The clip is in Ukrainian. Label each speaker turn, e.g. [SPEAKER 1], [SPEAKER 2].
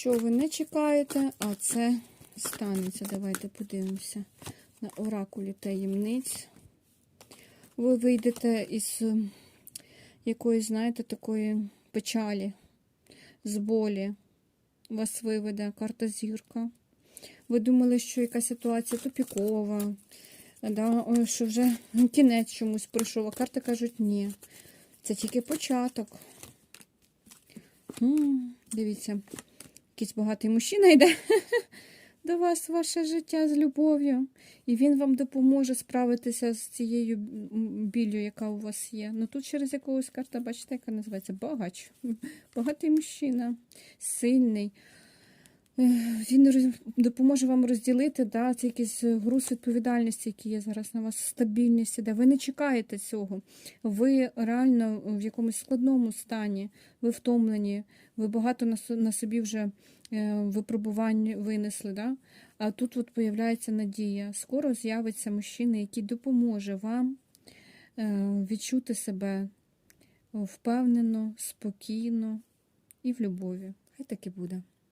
[SPEAKER 1] що ви не чекаєте, а це станеться. Давайте подивимося на оракулі таємниць. Ви вийдете із якоїсь, знаєте, такої печалі, з болі. Вас виведе карта зірка. Ви думали, що якась ситуація тупікова, да, що вже кінець чомусь прийшов, а карти кажуть ні. Це тільки початок. М, Дивіться, якийсь багатий мужчина йде до вас ваше життя з любов'ю. І він вам допоможе справитися з цією біллю, яка у вас є. Ну тут через якогось карта, бачите, яка називається багач. Багатий мужчина, сильний. Він допоможе вам розділити да, це якийсь груз відповідальності, який є зараз на вас, стабільність іде. Ви не чекаєте цього. Ви реально в якомусь складному стані, ви втомлені, ви багато на, собі вже е, випробувань винесли. Да? А тут от появляється надія. Скоро з'явиться мужчина, який допоможе вам е, відчути себе впевнено, спокійно і в любові. Хай так і буде.